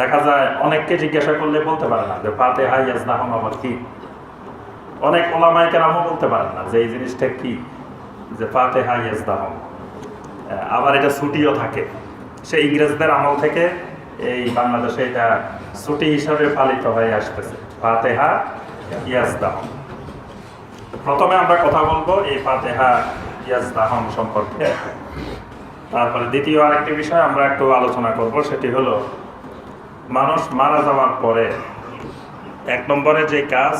দেখা যায় অনেককে জিজ্ঞাসা করলে বলতে পারে না যে, ফাতে হাই ইয়াজদাহম আবার কি? অনেক ওলামায় কেরামও বলতে পারে না যে, এই জিনিসটা কি? যে, ফাতে হাই ইয়াজদাহম আবার এটা ছুটিও থাকে। সে ইংরেজদের আমল থেকে এই বাংলাদেশে এটা ছুটি হিসাবে পালিত হয়ে আসতেছে। ফাতেহা ইয়াজদাহম প্রথমে আমরা কথা বলব এই ফাতেহা ইয়াজদাহম সম্পর্কে। তারপরে দ্বিতীয় আরেকটি বিষয় আমরা একটু আলোচনা করব, সেটি হলো মানুষ মারা যাওয়ার পরে, এক নম্বরে যে কাজ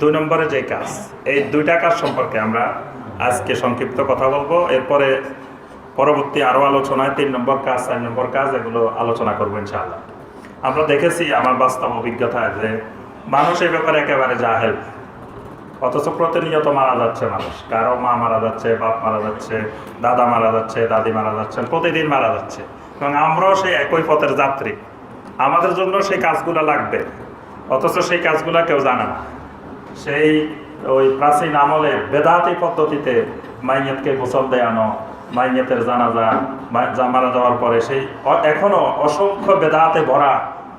দুই নম্বরে যে কাজ, এই দুইটা কাজ সম্পর্কে আমরা আজকে সংক্ষিপ্ত কথা বলব। এরপরে পরবর্তী আরও আলোচনায় তিন নম্বর কাজ, চার নম্বর কাজ, এগুলো আলোচনা করব ইনশাআল্লাহ। আমরা দেখেছি আমার বাস্তব অভিজ্ঞতায় যে মানুষ এই ব্যাপারে একেবারে জাহেল, অথচ প্রতিনিয়ত মারা যাচ্ছে মানুষ। কারও মা মারা যাচ্ছে, বাপ মারা যাচ্ছে, দাদা মারা যাচ্ছে, দাদি মারা যাচ্ছেন, প্রতিদিন মারা যাচ্ছে। এবং আমরাও সেই একই পথের যাত্রী। আমাদের জন্য সেই কাজগুলো লাগবে। অথচ সেই কাজগুলো কেউ জানে না। সেই ওই প্রাচীন আমলে বেদাতি পদ্ধতিতে মাইয়াতকে গোসল দেয়ানো, মাইয়াতের জানাজা মারা যাওয়ার পরে সেই এখনও অসংখ্য বেদাতে ভরা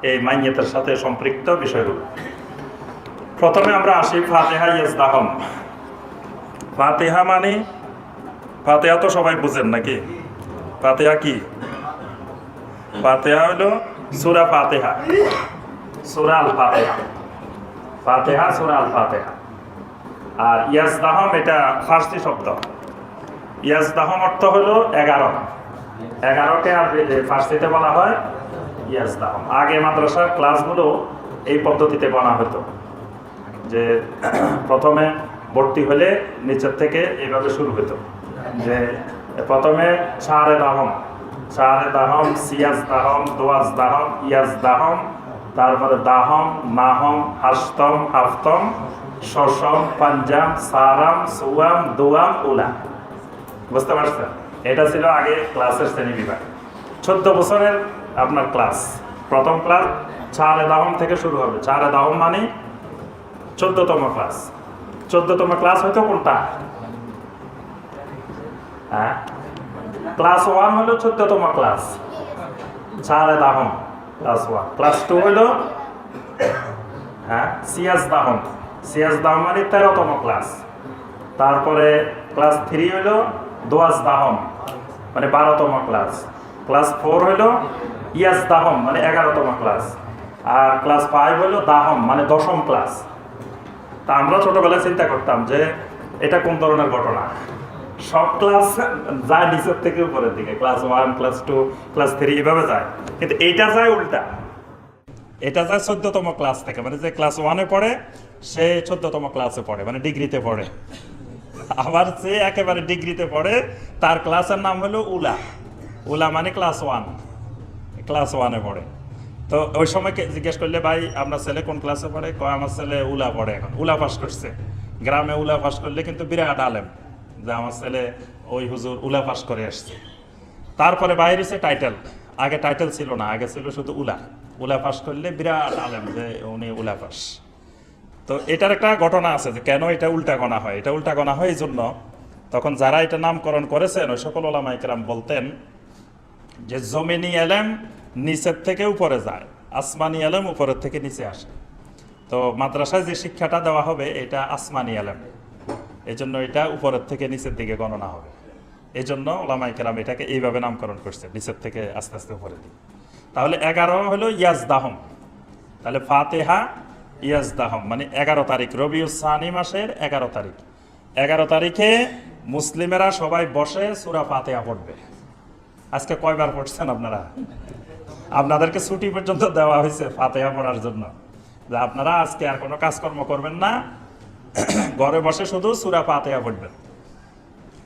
এই মাইয়াতের সাথে সম্পৃক্ত বিষয়গুলো। প্রথমে আমরা আসি ফাতেহা ইয়াজদাহম। ফাতেহা মানে? ফাতেহা তো সবাই বুঝেন নাকি? ফাতেহা কি? ফাতেহা হলো সুরা ফাতেহা। সুরা আল ফাতেহা ফাতেহা সুরা আল ফাতেহা আর ইয়াজদাহম এটা ফার্সি শব্দ। ইয়াজদাহম অর্থ হলো এগারো। এগারোকে আর ফার্সিতে বলা হয় ইয়াজদাহম। আগে মাদ্রাসার ক্লাসগুলো এই পদ্ধতিতে বলা হতো। যে প্রথমে ভর্তি হলে নিচের থেকে এইভাবে শুরু হতো। যে প্রথমে সারে দাহম। সারে দাহম, সিয়াজ দাহম, দোয়াজ দাহম, ইয়াজ দাহম, তারপরে দাহম নাহম হাস্তম, হাফতম শসম পাঞ্জাম, সারাম, সুয়াম, দোয়াম উলা বুঝতে পারছেন? এটা ছিল আগে ক্লাসের শ্রেণি বিভাগ চোদ্দ বছরের আপনার ক্লাস। প্রথম ক্লাস চারে দাহম থেকে শুরু হবে। চারে দাহম মানে চোদ্দতম ক্লাস। চোদ্দতম ক্লাস হয়তো কোনটা? হ্যাঁ? ক্লাস ওয়ান হলো চোদ্দতম ক্লাস চারে দাহম ক্লাস ওয়ান ক্লাস টু হলো হ্যাঁ সিয়াজ দাহম সিয়াজ দাহম মানে তেরোতম ক্লাস তারপরে ক্লাস থ্রি হলো দোয়াজ দাহম মানে বারোতম ক্লাস ক্লাস ফোর হলো ইয়াজ দাহম মানে এগারোতম ক্লাস আর ক্লাস ফাইভ হলো দাহম মানে দশম ক্লাস তা আমরা ছোটবেলায় চিন্তা করতাম যে এটা কোন ধরনের ঘটনা? সব ক্লাস যায় নিচের থেকে উপরের দিকে class one class two class three এভাবে যায়। কিন্তু এইটা যায় উল্টা। এটা যায় চোদ্দতম ক্লাস থেকে মানে যে ক্লাস ওয়ানে পড়ে, সে চোদ্দতম ক্লাসে পড়ে মানে ডিগ্রিতে পড়ে। আবার যে একেবারে ডিগ্রিতে পড়ে, তার ক্লাসের নাম হলো উলা। উলা মানে ক্লাস ওয়ান ক্লাস ওয়ানে পড়ে। তো ওই সময় জিজ্ঞেস করলে, ভাই, আপনার ছেলে কোন ক্লাসে পড়ে? কয়, আমার ছেলে উলা পড়ে এখন, উলা পাস করছে। গ্রামে উলা পাস করলে কিন্তু বিরাট আলেম। যে আমার ছেলে ওই হুজুর উলা পাস করে আসছে। তারপরে বাইরেছে টাইটেল আগে টাইটেল ছিল না, আগে ছিল শুধু উলা। উলা পাস করলে বিরাট আলেম যে উনি উলা পাস। তো এটার একটা ঘটনা আছে যে কেন এটা উল্টা গণা হয়? এটা উল্টা গণা হয় এই জন্য তখন যারা এটা নামকরণ করেছেন, ওই সকল ওলামাইকেরাম বলতেন যে জমিনি এলেম নিচের থেকে উপরে যায়, আসমানি এলেম উপরের থেকে নিচে আসে। তো মাদ্রাসায় যে শিক্ষাটা দেওয়া হবে, এটা আসমানি এলেম এই জন্য এটা উপরের থেকে নিচের দিকে গণনা হবে। এই জন্য ওলামাই কেরাম এটাকে এইভাবে নামকরণ করছে, নিচের থেকে আস্তে আস্তে উপরের দিকে। তাহলে এগারো হলো ইয়াজ দাহম তাহলে ফাতেহা ইয়াজ দাহম মানে এগারো তারিখ। রবিউ সানি মাসের এগারো তারিখ। এগারো তারিখে মুসলিমেরা সবাই বসে সুরা ফাতেহা পড়বে। আজকে কয়বার পড়ছেন আপনারা? আপনাদেরকে ছুটি পর্যন্ত দেওয়া হয়েছে ফাতেহা পড়ার জন্য। যে আপনারা আজকে আর কোনো কাজকর্ম করবেন না। ঘরে বসে শুধু সুরা ফাতেহা পড়বেন।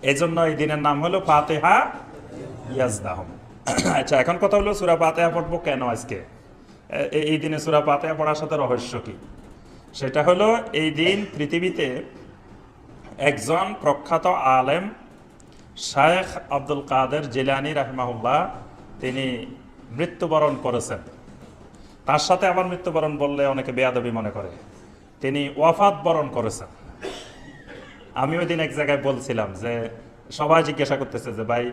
এই জন্য এই দিনের নাম হলো ফাতেহা ইয়াজদাহম। আচ্ছা এখন কথা হলো সুরা ফাতেহা পড়ব কেন আজকে? এই দিনে সুরা ফাতেহা পড়ার সাথে রহস্য কি? সেটা হলো এই দিন পৃথিবীতে একজন প্রখ্যাত আলেম, শায়েখ আব্দুল কাদের জিলানি রাহমাহুল্লাহ, তিনি মৃত্যুবরণ করেছেন। তার সাথে আবার মৃত্যুবরণ বললে অনেকে বেয়াদবি মনে করে। তিনি ওয়াফাত বরণ করেছেন। আমি ওই দিন এক জায়গায় বলছিলাম যে, সবাই জিজ্ঞাসা করতেছে যে, ভাই,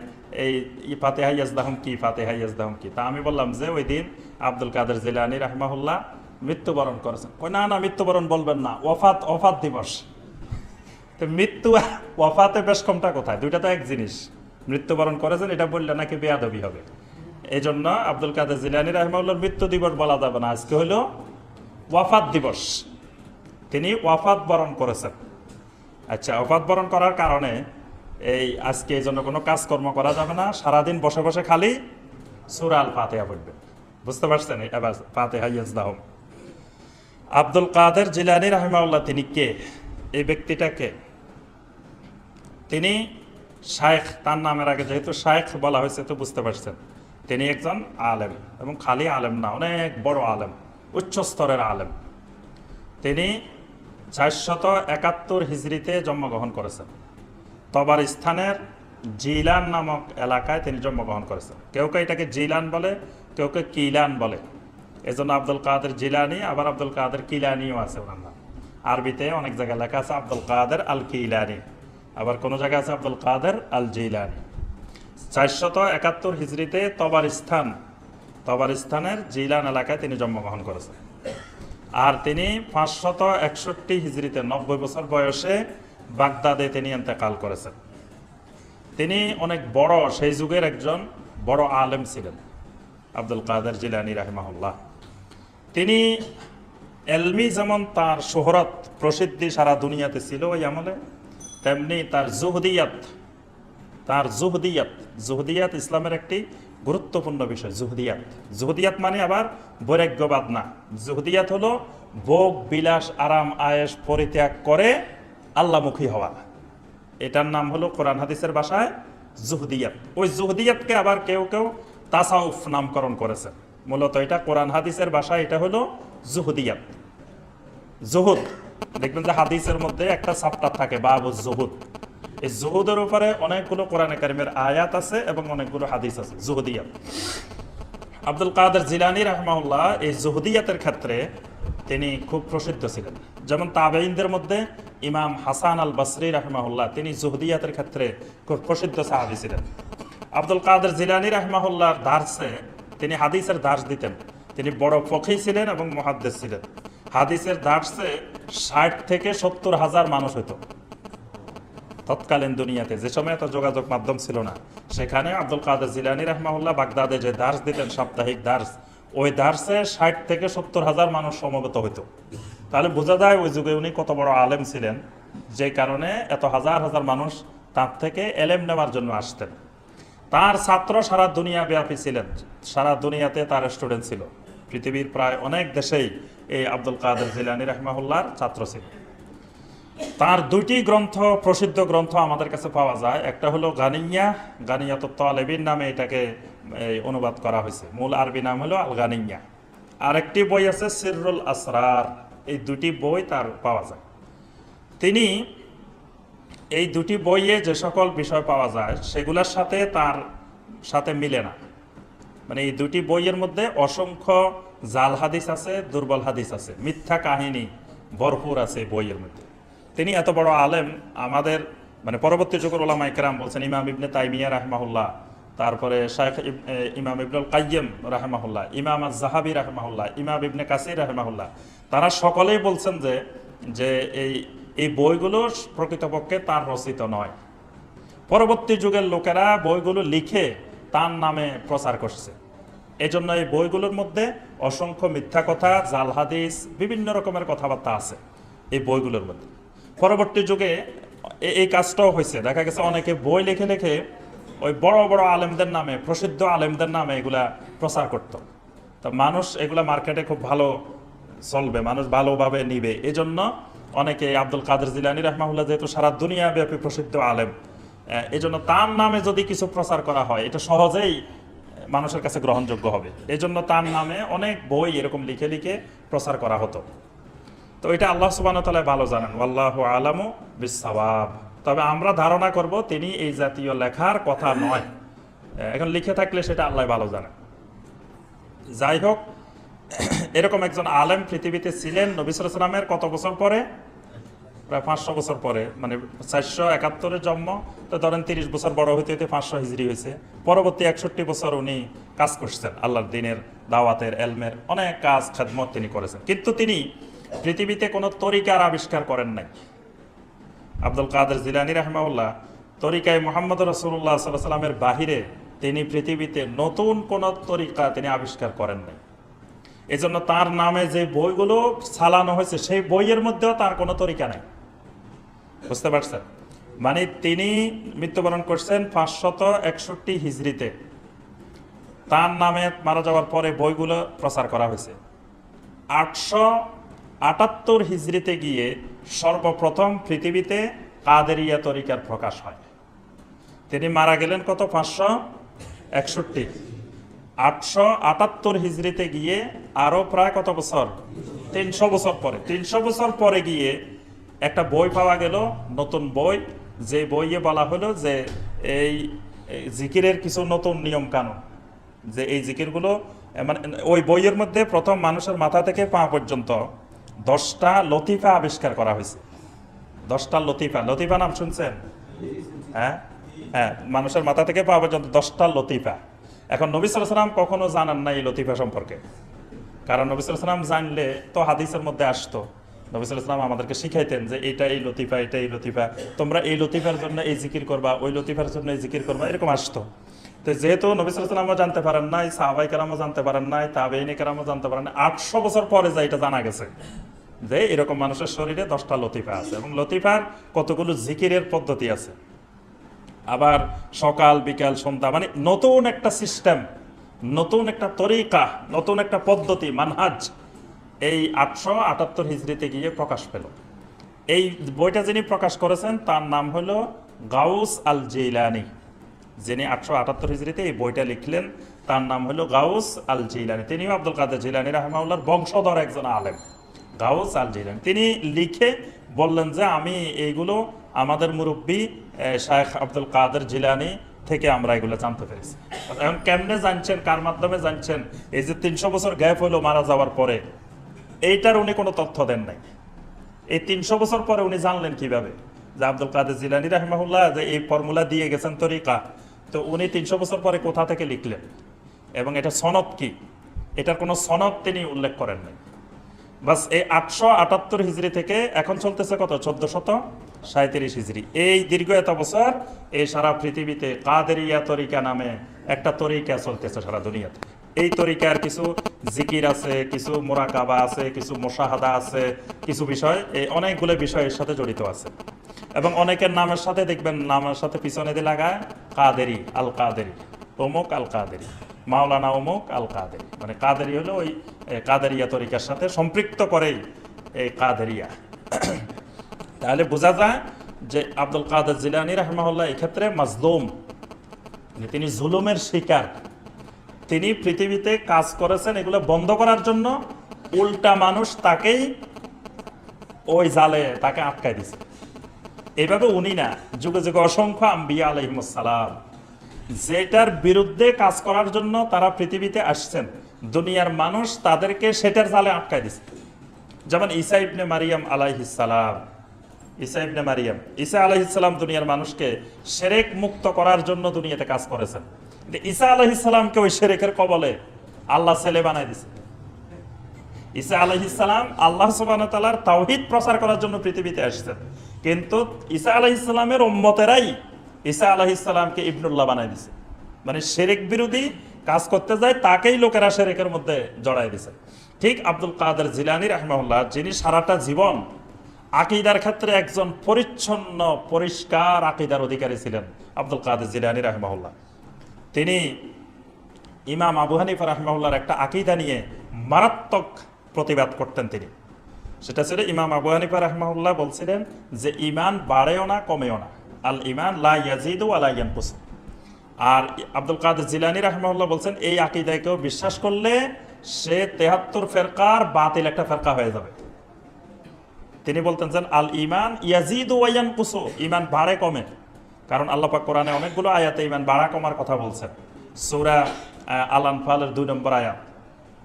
এই ফাতেহা ইয়াজদাহম কি? ফাতেহা ইয়াজদাহম কি? তা আমি বললাম যে, ওই দিন আব্দুল কাদের জিলানি রাহমাহুল্লাহ মৃত্যুবরণ করেছেন। কই না না, মৃত্যুবরণ বলবেন না ওফাত ওফাত দিবস। তো মৃত্যু ওফাতে বেশ কমটা কোথায়? দুইটা তো এক জিনিস। মৃত্যুবরণ করেছেন, এটা বললে নাকি বেয়াদবি হবে। এই জন্য আব্দুল কাদের জিলানি রাহমাউল্লার মৃত্যু দিবস বলা যাবে না, আজকে হলো ওয়াফাত দিবস। তিনি ওয়াফাত বরণ করেছেন। আচ্ছা ওয়াফাত বরণ করার কারণে এই আজকে এই জন্য কোনো কাজকর্ম করা যাবে না। সারাদিন বসে বসে খালি সুরাল ফাতেহা পড়বে। বুঝতে পারছেন? এবার ফাতেহা ইয়াজদাহম। আব্দুল কাদের জিলানি রাহমাউল্লাহ তিনি কে? এই ব্যক্তিটাকে তিনি শায়েখ, তার নামের আগে যেহেতু শায়েখ বলা হয়েছে তো বুঝতে পারছেন। তিনি একজন আলেম এবং খালি আলেম না, অনেক বড় আলেম, উচ্চ স্তরের আলেম। তিনি চারশত একাত্তর হিজড়িতে জন্মগ্রহণ করেছেন তবার স্থানের জিলান নামক এলাকায় তিনি জন্মগ্রহণ করেছেন। কেউ কেউ এটাকে জিলান বলে, কেউ কেউ কিলান বলে। এজন্য আব্দুল কাদের জিলানি, আবার আব্দুল কাদের কিলানিও আছে ওনার নাম। আরবিতে অনেক জায়গায় লেখা আছে আব্দুল কাদের আল কিলানি আবার কোনো জায়গায় আছে আব্দুল কাদের আল জিলানি চারশত একাত্তর হিজড়িতে তবার স্থান, তবার স্থানের জিলান এলাকায় তিনি জন্মগ্রহণ করেছেন। আর তিনি পাঁচশত একষট্টি হিজড়িতে নব্বই বছর বয়সে বাগদাদে তিনি এতেকাল করেছেন। তিনি অনেক বড়, সেই যুগের একজন বড় আলেম ছিলেন, আব্দুল কাদের জিলানি রাহিমাহুল্লাহ। তিনি এলমি যেমন তার শোহরত প্রসিদ্ধি সারা দুনিয়াতে ছিল ওই আমলে, তেমনি তার জুহদিয়াত তার জুহদিয়াত জুহদিয়াত ইসলামের একটি গুরুত্বপূর্ণ বিষয়, জুহদিয়াত। জুহদিয়াত মানে আবার বৈরাগ্যবাদ না। জুহদিয়াত হলো ভোগ, বিলাস, আরাম আয়েস পরিত্যাগ করে আল্লামুখী হওয়া। এটার নাম হলো কোরআন হাদিসের বাসায় জুহদিয়াত। ওই জুহদিয়াতকে আবার কেউ কেউ তাসাউফ নামকরণ করেছে। মূলত এটা কোরআন হাদিসের বাসায় এটা হলো জুহদিয়াত। জুহুদ, দেখবেন যে হাদিসের মধ্যে একটা চাপ্টার থাকে বাবু জুহুদ। এই জুহুদের উপরে অনেকগুলো কোরআনে কারিমের আয়াত আছে এবং অনেকগুলো হাদিস আছে, জুহুদিয়াত। আব্দুল কাদের জিলানি রহমাউল্লাহ এই জুহুদিয়াতের ক্ষেত্রে তিনি খুব প্রসিদ্ধ ছিলেন। যেমন তাবেইনদের মধ্যে ইমাম হাসান আল বসরি রহমাউল্লাহ তিনি জুহুদিয়াতের ক্ষেত্রে খুব প্রসিদ্ধ সাহাবি ছিলেন। আব্দুল কাদের জিলানি রহমাউল্লাহর দার্সে তিনি হাদিসের দার্স দিতেন। তিনি বড় ফকি ছিলেন এবং মহাদ্দেশ ছিলেন। হাদিসের দার্সে ষাট থেকে সত্তর হাজার মানুষ হতো তৎকালীন দুনিয়াতে যে সময় এত যোগাযোগ মাধ্যম ছিল না, সেখানে আব্দুল কাদের জিলানি রহমাউল্লাহ বাগদাদে যে দার্স দিতেন, সাপ্তাহিক দার্স, ওই দার্সে ষাট থেকে সত্তর হাজার মানুষ সমবেত হইত। তাহলে বোঝা যায় ওই যুগে উনি কত বড় আলেম ছিলেন, যে কারণে এত হাজার হাজার মানুষ তার থেকে এলেম নেওয়ার জন্য আসতেন। তার ছাত্র সারা দুনিয়া ব্যাপী ছিলেন, সারা দুনিয়াতে তার স্টুডেন্ট ছিল। পৃথিবীর প্রায় অনেক দেশেই এই আব্দুল কাদের জিলানি রহমাহুল্লাহর ছাত্র ছিল। তার দুইটি গ্রন্থ, প্রসিদ্ধ গ্রন্থ আমাদের কাছে পাওয়া যায়। একটা হলো গানিয়া গানিয়াত তালেবিন নামে এটাকে অনুবাদ করা হয়েছে। মূল আরবি নাম হলো আল গানিয়া আরেকটি বই আছে, সিররুল আসরার। এই দুটি বই তার পাওয়া যায়। তিনি এই দুটি বইয়ে যে সকল বিষয় পাওয়া যায়, সেগুলোর সাথে তার সাথে মিলে না। মানে এই দুটি বইয়ের মধ্যে অসংখ্য জাল হাদিস আছে, দুর্বল হাদিস আছে। মিথ্যা কাহিনী ভরপুর আছে বইয়ের মধ্যে। তিনি এত বড় আলেম আমাদের মানে পরবর্তী যুগের ওলামা ইকরাম বলছেন ইমাম ইবনে তাইমিয়া রাহমাহুল্লাহ তারপরে এ, ইমাম ইবনুল কাইয়্যম রাহমাহুল্লাহ ইমাম আজ জাহাবি রাহমাহুল্লাহ ইমাম ইবনে কাসির রাহমাহুল্লাহ তারা সকলেই বলছেন যে যে এই এই বইগুলো প্রকৃতপক্ষে তার রচিত নয়। পরবর্তী যুগের লোকেরা বইগুলো লিখে তার নামে প্রচার করছে। এজন্য এই বইগুলোর মধ্যে অসংখ্য মিথ্যা কথা জাল হাদিস বিভিন্ন রকমের কথাবার্তা আছে এই বইগুলোর মধ্যে। পরবর্তী যুগে এই কাজটাও হয়েছে। দেখা গেছে অনেকে বই লিখে লিখে ওই বড় বড় আলেমদের নামে, প্রসিদ্ধ আলেমদের নামে এগুলা প্রচার করত। তো মানুষ এগুলা মার্কেটে খুব ভালো চলবে, মানুষ ভালোভাবে নিবে। এজন্য অনেকে আব্দুল কাদের জিলানি রহমাহুল্লাহ যেহেতু সারা দুনিয়া ব্যাপী প্রসিদ্ধ আলেম এই জন্য তার নামে যদি কিছু প্রচার করা হয়, এটা সহজেই মানুষের কাছে গ্রহণযোগ্য হবে। এই জন্য তার নামে অনেক বই এরকম লিখে লিখে প্রচার করা হতো। তো এটা আল্লাহ সুবান তালায় ভালো জানেন। আল্লাহ আলামু বিসাবাব তবে আমরা ধারণা করব তিনি এই জাতীয় লেখার কথা নয়। এখন লিখে থাকলে সেটা আল্লাহ ভালো জানেন। যাই হোক, এরকম একজন আলেম পৃথিবীতে ছিলেন নবিসামের কত বছর পরে? প্রায় পাঁচশো বছর পরে মানে চারশো একাত্তরের জন্ম। তো ধরেন তিরিশ বছর বড় হইতে হইতে পাঁচশো হিজড়ি হয়েছে। পরবর্তী একষট্টি বছর উনি কাজ করছেন আল্লাহর দিনের, দাওয়াতের, এলমের অনেক কাজ, খেদমত তিনি করেছেন। কিন্তু তিনি পৃথিবীতে কোনো তরিকার আবিষ্কার করেন নাই। আব্দুল কাদের জিলানি রহমাউল্লাহ তরিকায় মোহাম্মদ রসুল্লাহ সাল্লামের বাহিরে তিনি পৃথিবীতে নতুন কোন তরিকা তিনি আবিষ্কার করেন নাই। এজন্য তার নামে যে বইগুলো চালানো হয়েছে, সেই বইয়ের মধ্যেও তার কোনো তরিকা নাই। বুঝতে পারছেন? মানে তিনি মৃত্যুবরণ করছেন পাঁচশত একষট্টি হিজড়িতে। তার নামে মারা যাওয়ার পরে বইগুলো প্রচার করা হয়েছে। আটশো আটাত্তর হিজড়িতে গিয়ে সর্বপ্রথম পৃথিবীতে কাদেরিয়া তরিকার প্রকাশ হয়। তিনি মারা গেলেন কত? পাঁচশো একষট্টি। আটশো আটাত্তর হিজড়িতে গিয়ে আরও প্রায় কত বছর? তিনশো বছর পরে। তিনশো বছর পরে গিয়ে একটা বই পাওয়া গেল, নতুন বই। যে বইয়ে বলা হলো যে এই জিকিরের কিছু নতুন নিয়ম কানুন যে এই জিকিরগুলো মানে ওই বইয়ের মধ্যে প্রথম মানুষের মাথা থেকে পা পর্যন্ত দশটা লতিফা আবিষ্কার করা হয়েছে। দশটা লতিফা। লতিফা নাম শুনছেন? হ্যাঁ? হ্যাঁ মানুষের মাথা থেকে পাওয়া পর্যন্ত দশটা লতিফা। এখন নবী সালাম কখনো জানান না এই লতিফা সম্পর্কে। কারণ নবী সালাম জানলে তো হাদিসের মধ্যে আসতো। নবী সালাম আমাদেরকে শিখাইতেন যে এটা এই লতিফা, এটা এই লতিফা। তোমরা এই লতিফার জন্য এই জিকির করবা, ওই লতিফার জন্য এই জিকির করবা, এরকম আসতো। যেহেতু নবী সালামও জানতে পারেন নাই, সাহাবাই কেরামও জানতে পারেন নাই, তাবেইনি কেরামও জানতে পারেন আটশো বছর পরে যা এটা জানা গেছে যে এরকম মানুষের শরীরে দশটা লতিফা আছে এবং লতিফার কতগুলো জিকিরের পদ্ধতি আছে। আবার সকাল, বিকাল, সন্ধ্যা মানে নতুন একটা সিস্টেম, নতুন একটা তরিকা, নতুন একটা পদ্ধতি, মানহাজ, এই আটশো আটাত্তর হিজড়িতে গিয়ে প্রকাশ পেল। এই বইটা যিনি প্রকাশ করেছেন তার নাম হলো গাউস আল জিলানি যিনি আটশো আটাত্তর হিজড়িতে এই বইটা লিখলেন, তার নাম হলো গাউস আল জিলানি তিনিও আব্দুল কাদের জিলানি রহমাউল্লার বংশধর একজন আলেম। গাউস আল জিলানি তিনি লিখে বললেন যে, আমি এইগুলো আমাদের মুরব্বী শায়েখ আব্দুল কাদের জিলানি থেকে আমরা এগুলো জানতে পেরেছি। এখন কেমনে জানছেন, কার মাধ্যমে জানছেন? এই যে তিনশো বছর গ্যাপ হলো মারা যাওয়ার পরে, এইটার উনি কোনো তথ্য দেন নাই। এই তিনশো বছর পরে উনি জানলেন কীভাবে? যে আব্দুল কাদের জিলানি রাহমাহুল্লাহ যে এই ফর্মুলা দিয়ে গেছেন তরিকা তো উনি তিনশো বছর পরে কোথা থেকে লিখলেন? এবং এটা সনদ কি? এটার কোনো সনদ তিনি উল্লেখ করেন নাই। বাস এই আটশো আটাত্তর হিজড়ি থেকে এখন চলতেছে কত? চোদ্দ শত সাঁত্রিশ হিজড়ি। এই দীর্ঘ এত বছর এই সারা পৃথিবীতে কাদেরিয়া তরিকা নামে একটা তরিকা চলতেছে সারা দুনিয়াতে। এই তরিকার কিছু জিকির আছে, কিছু মোরাকাবা আছে, কিছু মোশাহাদা আছে, কিছু বিষয়, এই অনেকগুলো বিষয়ের সাথে জড়িত আছে। এবং অনেকের নামের সাথে দেখবেন, নামের সাথে পিছনে দিয়ে লাগায় কাদেরি আল কাদেরি অমুক আল কাদেরি মাওলানা অমুক আল কাদেরি মানে কাদেরি হলো ওই কাদেরিয়া তরিকার সাথে সম্পৃক্ত করেই এই কাদেরিয়া তাহলে বোঝা যায় যে আব্দুল কাদের জিলানি রহমাউল্লাহ এক্ষেত্রে মাজলুম। তিনি জুলুমের শিকার। তিনি পৃথিবীতে কাজ করেছেন এগুলো বন্ধ করার জন্য। উল্টা মানুষ তাকেই ওই জালে তাকে আটকায় দিছে এভাবে উনি না যুগে যুগে অসংখ্য আম্বিয়া আলহিমসালাম যেটার বিরুদ্ধে কাজ করার জন্য তারা পৃথিবীতে আসছেন, দুনিয়ার মানুষ তাদেরকে সেটার জালে আটকায় দিছে। যেমন ঈসা ইবনে মারিয়াম আলাইহিসালাম ঈসা ইবনে মারিয়াম, ঈসা আলাইহিসালাম দুনিয়ার মানুষকে সেরেক মুক্ত করার জন্য দুনিয়াতে কাজ করেছেন। কিন্তু ঈসা আলাইহিসালামকে ওই সেরেকের কবলে আল্লাহ ছেলে বানাই দিছে। ঈসা আলাইহিসালাম আল্লাহ সুবহানাহু ওয়া তাআলার প্রচার করার জন্য পৃথিবীতে আসছেন। কিন্তু ঈসা আলাইহিসালামের উম্মতেরাই ঈসা আলাইহিসালামকে ইবনুল্লাহ বানাই দিছে। মানে শিরক বিরোধী কাজ করতে যায়, তাকেই লোকেরা শিরকের মধ্যে জড়াই দিছে। ঠিক আব্দুল কাদের জিলানী রাহমাহুল্লাহ, যিনি সারাটা জীবন আকিদার ক্ষেত্রে একজন পরিচ্ছন্ন, পরিষ্কার আকিদার অধিকারী ছিলেন, আব্দুল কাদের জিলানী রাহমাহুল্লাহ। তিনি ইমাম আবু হানিফা রাহমাহুল্লাহর একটা আকিদা নিয়ে মারাত্মক প্রতিবাদ করতেন তিনি। সেটা ছিল ইমাম আবু হানিফা রাহমাহুল্লাহ বলছিলেন যে ইমান বাড়েও না, কমেও না। আল ইমান লা ইয়াজিদু আলা ইয়ানকুস। আর আব্দুল কাদের জিলানী রাহমাহুল্লাহ বলছেন, এই আকিদায় কেউ বিশ্বাস করলে সে তেহাত্তর ফেরকার বাতিল একটা ফেরকা হয়ে যাবে। তিনি বলতেন যে আল ইমান ইয়াজিদু ওয়াইয়ান কুসু ইমান বাড়ে, কমে। কারণ আল্লাহ পাক কোরআনে অনেকগুলো আয়াতে ইমান বাড়া, কমার কথা বলছেন। সূরা আল আনফালের দুই নম্বর আয়াত।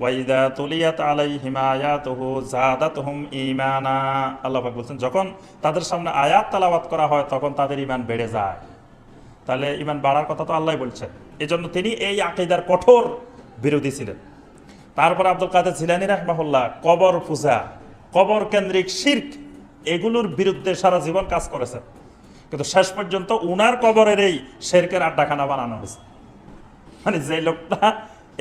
ওয়াইদা তুলিয়াত আলাইহিম আয়াতুহু জাদাতহুম ঈমানা। আল্লাহ পাক বলছেন, যখন তাদের সামনে আয়াত তেলাওয়াত করা হয়, তখন তাদের ঈমান বেড়ে যায়। তাহলে ঈমান বাড়ার কথা তো আল্লাহ বলছেন এজন্য তিনি এই আকীদার কঠোর বিরোধী ছিলেন। তারপর আব্দুল কাদের জিলানী রাহমাহুল্লাহ, কবর পূজা, কবর কেন্দ্রিক শির্ক, এগুলোর বিরুদ্ধে সারা জীবন কাজ করেছেন। কিন্তু শেষ পর্যন্ত উনার কবরের এই শেরকের আড্ডাখানা বানানো হয়েছে। মানে যে লোকটা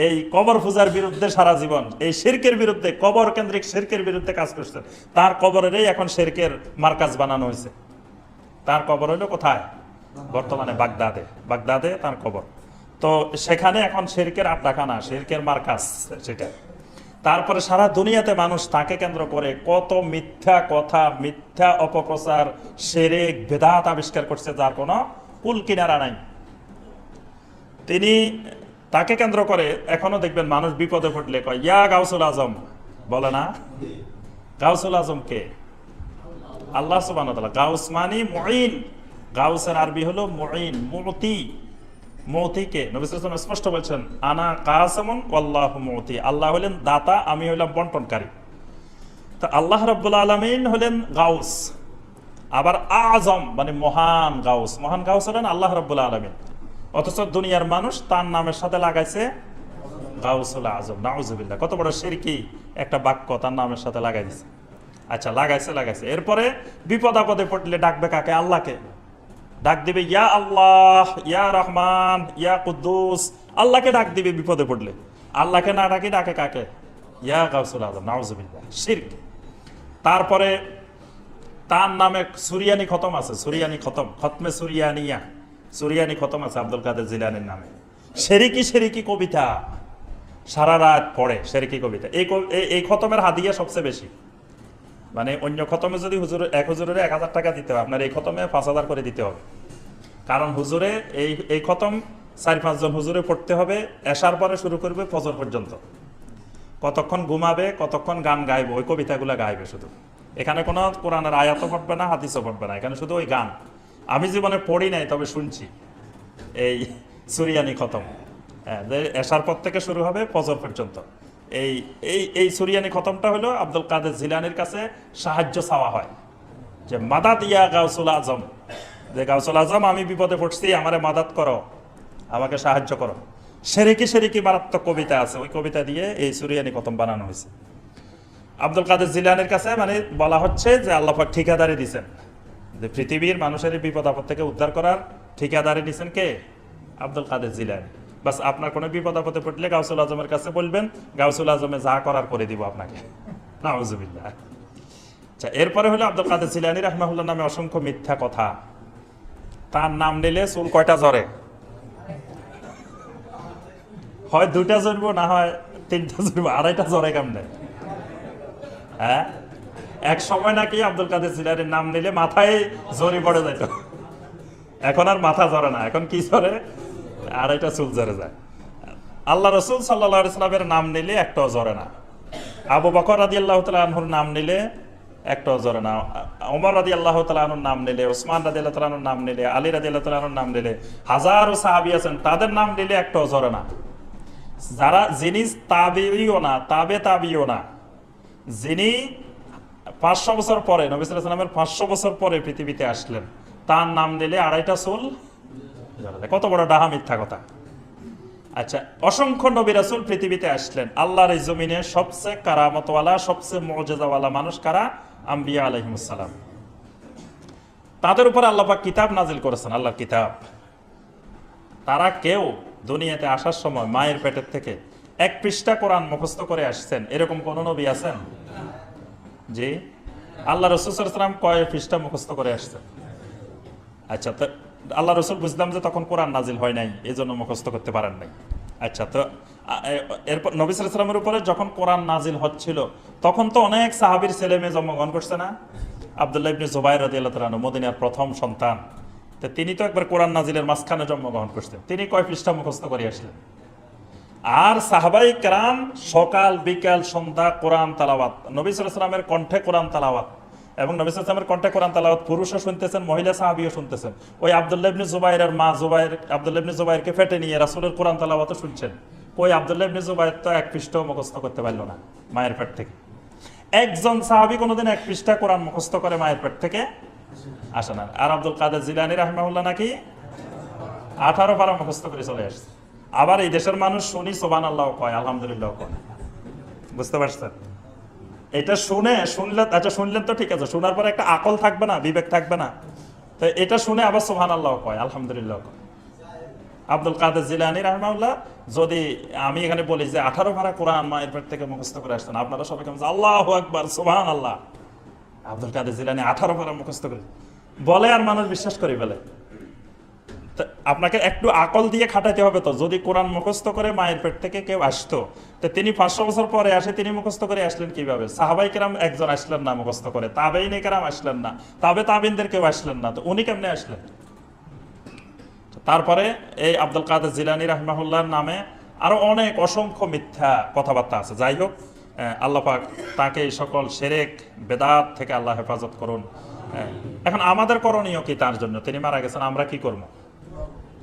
এই কবর পূজার বিরুদ্ধে সারা জীবন, এই শিরকের বিরুদ্ধে, কবর কেন্দ্রিক শিরকের বিরুদ্ধে কাজ করছেন তার কবরেরই এখন শিরকের মার্কাজ বানানো হয়েছে। তার কবর হইল কোথায়? বর্তমানে বাগদাদে। বাগদাদে তার কবর। তো সেখানে এখন শিরকের আড্ডাখানা, শিরকের মার্কাজ সেটা। তারপরে সারা দুনিয়াতে মানুষ তাকে কেন্দ্র করে কত মিথ্যা কথা, মিথ্যা অপপ্রচার সেরেক বেদাত আবিষ্কার করছে, যার কোনো কুল কিনারা নাই। তিনি তাকে কেন্দ্র করে এখনও দেখবেন মানুষ বিপদে পড়লে কয়, ইয়া গাউসুল আজম। বলে না? গাউসুল আজম কে? আল্লাহ সুবান গাউস মানি মঈন। গাউসের আরবি হলো মঈন, মতি। মতিকে নবী সাল্লাল্লাহু আলাইহি স্পষ্ট বলছেন, আনা কাসমুন ওয়াল্লাহু মতি। আল্লাহ হলেন দাতা, আমি হইলাম বন্টনকারী। তো আল্লাহ রাব্বুল আলামিন হলেন গাউস। আবার আজম মানে মহান গাউস। মহান গাউস হলেন আল্লাহ রাব্বুল আলামিন। অথচ দুনিয়ার মানুষ তার নামের সাথে লাগাইছে আজম কত বড় শিরকি একটা বাক্য তার নামের সাথে লাগাই দিছে। আচ্ছা লাগাইছে লাগাইছে। এরপরে বিপদ আপদে পড়লে ডাকবে কাকে? আল্লাহকে। ডাক দিবে, ইয়া আল্লাহ, ইয়া রহমান, ইয়া কুদ্দুস। আল্লাহকে ডাক দিবে বিপদে পড়লে। আল্লাহকে না ডাকি, ডাকে কাকে? ইয়া গাউসুল আজম নাউজুবিল্লাহ শিরক। তারপরে তার নামে সুরিয়ানি খতম আছে। সুরিয়ানি খতম। খতমে সুরিয়ানিয়া। সুরিয়ানি খতম আছে আব্দুল কাদের জিলানির নামে। সেরিকি সেরিকি কবিতা সারা রাত পড়ে, সেরিকি কবিতা। এই এই- খতমের হাদিয়া সবচেয়ে বেশি। মানে অন্য খতমে যদি হুজুর এক হুজুরের এক হাজার টাকা দিতে হবে আপনার এই খতমে পাঁচ হাজার করে দিতে হবে। কারণ হুজুরে এই এই খতম চার পাঁচজন হুজুরে পড়তে হবে, এসার পরে শুরু করবে ফজর পর্যন্ত। কতক্ষণ ঘুমাবে, কতক্ষণ গান গাইবে, ওই কবিতাগুলো গাইবে শুধু। এখানে কোনো কোরআনের আয়াতও পড়বে না, হাদিসও পড়বে না, এখানে শুধু ওই গান। আমি জীবনে পড়ি নাই তবে শুনছি। এই সুরিয়ানি খতম। হ্যাঁ, পর থেকে শুরু হবে ফজর পর্যন্ত। এই এই এই সুরিয়ানি খতমটা হলো আব্দুল কাদের জিলানির কাছে সাহায্য চাওয়া হয়। যে মাদাত ইয়া গাউসুল আজম। যে গাউসুল আজম আমি বিপদে পড়ছি আমারে মাদাত করো আমাকে সাহায্য করো। সেরিকি সেরিকি মারাত্মক কবিতা আছে ওই কবিতা দিয়ে এই সুরিয়ানি খতম বানানো হয়েছে। আব্দুল কাদের জিলানের কাছে মানে বলা হচ্ছে যে আল্লাহাক ঠিকাদারি দিছেন যে পৃথিবীর মানুষের বিপদ আপদ থেকে উদ্ধার করার ঠিকাদারে দিছেন কে? আব্দুল কাদের জিলানি। বাস আপনার কোনো বিপদ আপদে পড়লে গাউসুল আজমের কাছে বলবেন, গাউসুল আজমে যা করার করে দিব আপনাকে। নাউজুবিল্লাহ। আচ্ছা এরপরে হলো আব্দুল কাদের জিলানি রহমাহুল্লাহ নামে অসংখ্য মিথ্যা কথা। তার নাম নিলে চুল কয়টা জ্বরে হয় দুইটা জ্বরব না হয় তিনটা জ্বরব আড়াইটা জ্বরে কেমনে? হ্যাঁ? এক সময় নাকি আব্দুল কাদের জিলানির নাম নিলে মাথায় জরি পড়ে যেত এখন আর মাথা জ্বরে না, এখন কি জ্বরে আড়াইটা চুল জ্বরে যায়। আল্লাহ রসুল সাল্লাহ ইসলামের নাম নিলে একটাও জ্বরে না। আবু বকর রাদি আল্লাহ তালুর নাম নিলে একটাও জ্বরে না। ওমর রাদি আল্লাহ তালুর নাম নিলে, ওসমান রাদি আল্লাহ তালুর নাম নিলে, আলী রাদি আল্লাহ তালুর নাম নিলে হাজারো সাহাবি আছেন, তাদের নাম নিলে একটাও জ্বরে না। যারা যিনি তাবিও না, তাবে তাবিও না, যিনি পাঁচশো বছর পরে, নবী সাল্লামের পাঁচশো বছর পরে পৃথিবীতে আসলেন। তার নাম দিলে আড়াইটা চুল কত বড় ডাহা মিথ্যা কথা। আচ্ছা অসংখ্য নবী রাসুল পৃথিবীতে আসলেন। আল্লাহর এই জমিনে সবচেয়ে কারামতওয়ালা, সবচেয়ে মর্যাদাওয়ালা মানুষ কারা? আম্বিয়া আলহিমসালাম তাদের উপর আল্লাপাক কিতাব নাজিল করেছেন, আল্লাহর কিতাব। তারা কেউ দুনিয়াতে আসার সময় মায়ের পেটের থেকে এক পৃষ্ঠা কোরআন মুখস্থ করে আসছেন? এরকম কোন নবী আছেন? জি আল্লাহ রসুলাম কয় পৃষ্ঠা মুখস্থ করে আসছেন আচ্ছা তো আল্লাহ রসুল বুঝলাম যে তখন কোরআন নাজিল হয় নাই এই জন্য মুখস্থ করতে পারেন নাই। আচ্ছা তো এরপর নবী সালামের উপরে যখন কোরআন নাজিল হচ্ছিল, তখন তো অনেক সাহাবীর ছেলে মেয়ে জন্মগ্রহণ করছে না? আবদুল্লাহ ইবনে জুবাইর রাদিয়াল্লাহু তাআলা মদিনার প্রথম সন্তান। তো তিনি তো একবার কোরআন নাজিলের মাঝখানে জন্মগ্রহণ করছেন। তিনি কয় পৃষ্ঠা মুখস্থ করে আসলেন? আর সাহাবাই কেরাম সকাল, বিকাল, সন্ধ্যা, কোরআন, তালাওয়াত। নবী সালামের কণ্ঠে কোরআন, তালাওয়াত। এবং নবী সালামের কণ্ঠে কোরআন, তালাওয়াত পুরুষও শুনতেছেন, মহিলা সাহাবিও শুনতেছেন। ওই আবদুল্লাহ ইবনে জুবাইরের মা জুবাইর, আবদুল্লাহ জুবাইরকে ফেটে নিয়ে রাসূলের কোরআন, তালাওয়াতও শুনছেন। ওই আবদুল্লাহ জুবাইর তো এক পৃষ্ঠ মুখস্থ করতে পারল না মায়ের পেট থেকে। একজন সাহাবি কোনোদিন এক পৃষ্ঠা কোরআন মুখস্থ করে মায়ের পেট থেকে আসে না। আর আব্দুল কাদের জিলানি রাহমাহুল্লাহ নাকি আঠারো পারা মুখস্থ করে চলে আসছে। আবার এই দেশের মানুষ শুনি সোবান আল্লাহ কয় আলহামদুলিল্লাহ কয়। বুঝতে পারছেন? এটা শুনে, শুনলে আচ্ছা শুনলেন তো ঠিক আছে, শোনার পরে একটা আকল থাকবে না, বিবেক থাকবে না। তো এটা শুনে আবার সোহান আল্লাহ কয় আলহামদুলিল্লাহ কয়। আব্দুল কাদের জিলানি রহমাউল্লাহ যদি আমি এখানে বলি যে আঠারো ভাড়া কোরআন মায়ের পেট থেকে মুখস্থ করে আসতেন আপনারা সবাই কেমন আল্লাহ আকবার সোহান আল্লাহ আব্দুল কাদের জিলানি আঠারো ভাড়া মুখস্থ করে, বলে আর মানুষ বিশ্বাস করে তা আপনাকে একটু আকল দিয়ে খাটাতে হবে তো। যদি কোরআন মুখস্থ করে মায়ের পেট থেকে কেউ আসতো, তো তিনি পাঁচশো বছর পরে আসে, তিনি মুখস্থ করে আসলেন কীভাবে? সাহাবাই কেরাম একজন আসলেন না মুখস্থ করে, তাবেইন কেরাম আসলেন না, তাবে তাবিনদের কেউ আসলেন না, তো উনি কেমনে আসলেন? তারপরে এই আব্দুল কাদের জিলানি রাহমাহুল্লাহর নামে আরও অনেক অসংখ্য মিথ্যা কথাবার্তা আছে। যাই হোক আল্লাহ পাক তাকে সকল সেরেক, বেদাত থেকে আল্লাহ হেফাজত করুন। এখন আমাদের করণীয় কি তার জন্য? তিনি মারা গেছেন, আমরা কি করব?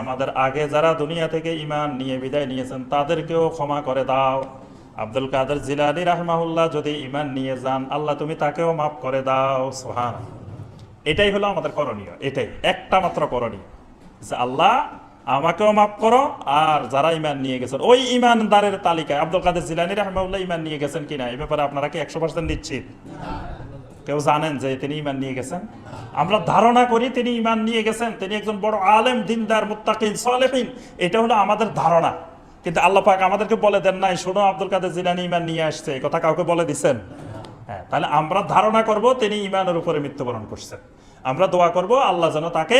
আমাদের আগে যারা দুনিয়া থেকে ইমান নিয়ে বিদায় নিয়েছেন, তাদেরকেও ক্ষমা করে দাও। আব্দুল কাদের জিলানী রাহমাহুল্লাহ যদি ইমান নিয়ে যান, আল্লাহ তুমি তাকেও মাফ করে দাও। সুবহান এটাই হলো আমাদের করণীয়, এটাই। একটা মাত্র করণীয়, যে আল্লাহ আমাকেও মাফ করো, আর যারা ইমান নিয়ে গেছেন, ওই ইমানদারের তালিকায় আব্দুল কাদের জিলানি রহমাউল্লাহ ইমান নিয়ে গেছেন কিনা এই ব্যাপারে আপনারা কি একশো পার্সেন্ট নিশ্চিত? কেউ জানেন যে তিনি ইমান নিয়ে গেছেন? আমরা ধারণা করি তিনি ইমান নিয়ে গেছেন। তিনি একজন বড় আলেম, দিনদার, মুত্তাকিন, সালেহিন। এটা হলো আমাদের ধারণা। কিন্তু আল্লাহ পাক আমাদেরকে বলে দেন নাই, শোনো আব্দুল কাদের জিলানি ইমান নিয়ে আসছে। এই কথা কাউকে বলে দিছেন? হ্যাঁ তাহলে আমরা ধারণা করব তিনি ইমানের উপরে মৃত্যুবরণ করছেন। আমরা দোয়া করব আল্লাহ যেন তাকে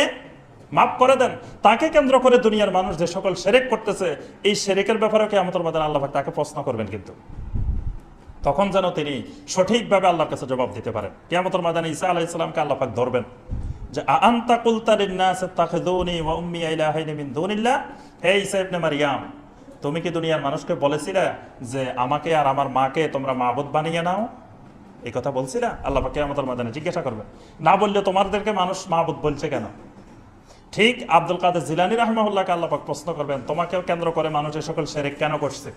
মাফ করে দেন। তাকে কেন্দ্র করে দুনিয়ার মানুষ যে সকল সেরেক করতেছে, এই সেরেকের ব্যাপারে কেমতের মধ্যে আল্লাহ তাকে প্রশ্ন করবেন কিন্তু। তখন যেন তিনি সঠিকভাবে আল্লাহর কাছে জবাব দিতে পারেন। কেয়ামতের মাদানে ঈসা আলাহ ইসলামকে আল্লাহ পাক ধরবেন যে আন্তা কুলতারিন নাস তাখিদুনি ওয়া উম্মি ইলাহাইনি দুনিল্লাহ? হে মারইয়াম তুমি কি দুনিয়ার মানুষকে বলেছিলে যে আমাকে আর আমার মাকে তোমরা মাবুদ বানিয়ে নাও? এই কথা বলছিলা? আল্লাহ পাক কেয়ামতের মাদানে জিজ্ঞাসা করবে না বললে তোমাদেরকে মানুষ মাবুদ বলছে কেন? ঠিক আব্দুল কাদের জিলানি রহমাহুল্লাহকে আল্লাহ পাক প্রশ্ন করবেন, তোমাকেও কেন্দ্র করে মানুষ এই সকল সেরেক কেন করছে?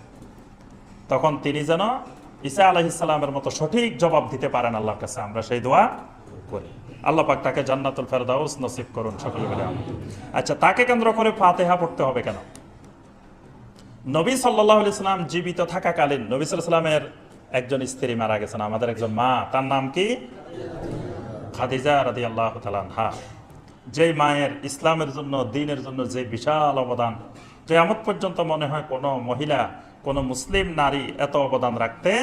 তখন তিনি যেন ঈসা আলহিসাল্লামের মতো সঠিক জবাব দিতে পারেন আল্লাহর কাছে। আমরা সেই দোয়া করি। আল্লাহ পাক তাকে জান্নাতুল ফেরদাউস নসিব করুন সকলে বলে আচ্ছা তাকে কেন্দ্র করে ফাতেহা পড়তে হবে কেন? নবী সাল্লাহ ইসলাম জীবিত থাকাকালীন নবী সাল্লামের একজন স্ত্রী মারা গেছেন, আমাদের একজন মা। তার নাম কি? খাদিজা রাদি আল্লাহ হা যে মায়ের ইসলামের জন্য, দিনের জন্য যে বিশাল অবদান কেয়ামত পর্যন্ত মনে হয় কোনো মহিলা কোনো মুসলিম নারী এত অবদান রাখতে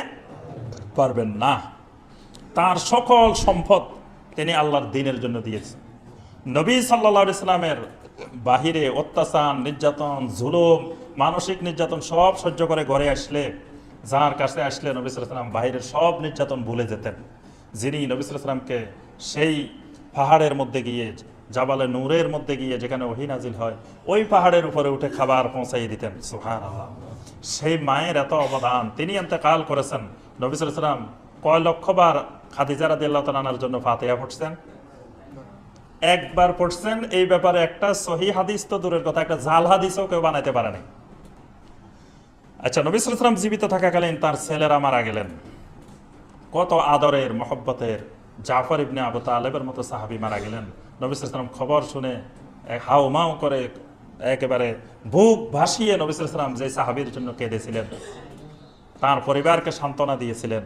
পারবেন না। তার সকল সম্পদ তিনি আল্লাহর দিনের জন্য দিয়েছেন। নবী সাল্লা ইসলামের বাহিরে অত্যাচার, নির্যাতন, জুলুম, মানসিক নির্যাতন সব সহ্য করে ঘরে আসলে, যার কাছে আসলে নবী সাল্লাম বাহিরের সব নির্যাতন ভুলে যেতেন। যিনি নবী সাল্লামকে সেই পাহাড়ের মধ্যে গিয়ে, জাবালে নূরের মধ্যে গিয়ে যেখানে ওহি নাজিল হয়, ওই পাহাড়ের উপরে উঠে খাবার পৌঁছাই দিতেন। সুহান সেই মায়ের এত অবদান, তিনি কাল করেছেন। নবী সাল্লাম কয় লক্ষবার খাদিজা রাদি আল্লাহ তালানার জন্য ফাতেহা পড়ছেন। একবার পড়ছেন, এই ব্যাপারে একটা সহি হাদিস তো দূরের কথা, একটা জাল হাদিসও কেউ বানাইতে পারেনি আচ্ছা নবী সালাম জীবিত থাকাকালীন তার ছেলেরা মারা গেলেন। কত আদরের, মহব্বতের জাফর ইবনে আবু তালেবের মতো সাহাবি মারা গেলেন। নবী সালাম খবর শুনে এক হাউ মাউ করে একেবারে বুক ভাসিয়ে নবী সালাম যে সাহাবির জন্য কেঁদেছিলেন, তার পরিবারকে সান্ত্বনা দিয়েছিলেন।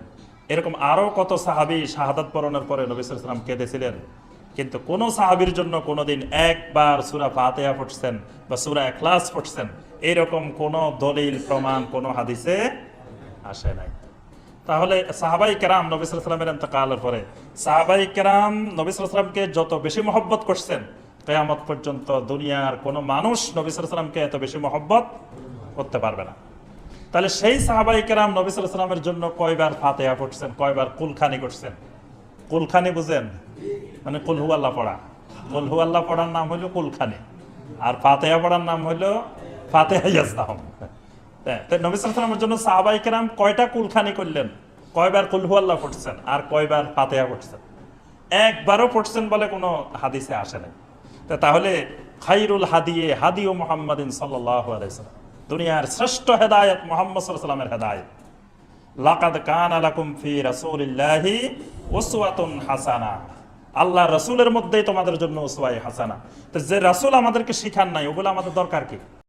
এরকম আরও কত সাহাবি শাহাদাত বরণের পরে নবী সালাম কেঁদেছিলেন। কিন্তু কোন সাহাবির জন্য কোনোদিন একবার সুরা ফাতেহা পড়ছেন বা সুরা এখলাস পড়ছেন, এরকম কোন দলিল, প্রমাণ, কোন হাদিসে আসে নাই। তাহলে সাহাবাই কেরাম নবী সালামের এন্তকালের পরে সাহাবাই কেরাম নবী সালামকে যত বেশি মহব্বত করছেন কেয়ামত পর্যন্ত দুনিয়ার কোনো মানুষ নবী সালামকে এত বেশি মহব্বত করতে পারবে না। তাহলে সেই সাহাবাই কেরাম নবী সাল্লামের জন্য কয়বার ফাতেহা পড়ছেন, কয়বার কুলখানি করছেন? কুলখানি বুঝেন? মানে কুলহু আল্লাহ পড়া। কুলহু পড়ার নাম হলো কুলখানি। আর ফাতেহা পড়ার নাম হলো ফাতেহা ইয়াজদাহম তো নবী সাল্লামের জন্য সাহাবাই কেরাম কয়টা কুলখানি করলেন? কয়বার কুলহু আল্লাহ পড়ছেন আর কয়বার ফাতেহা পড়ছেন? একবারও পড়ছেন বলে কোনো হাদিসে আসে নাই। তা তাহলে খাইরুল হাদিয়ে হাদিও মোহাম্মদিন সাল্লাহ দুনিয়ার শ্রেষ্ঠ হেদায়ত মোহাম্মদ সাল্লামের হেদায়ত। লাকাদ কান আলাকুম ফি রাসূলিল্লাহি উসওয়াতুন হাসানা। আল্লাহ রাসূলের মধ্যেই তোমাদের জন্য উসওয়ায়ে হাসানা। তো যে রাসূল আমাদেরকে শিখান নাই, ওগুলো আমাদের দরকার কি?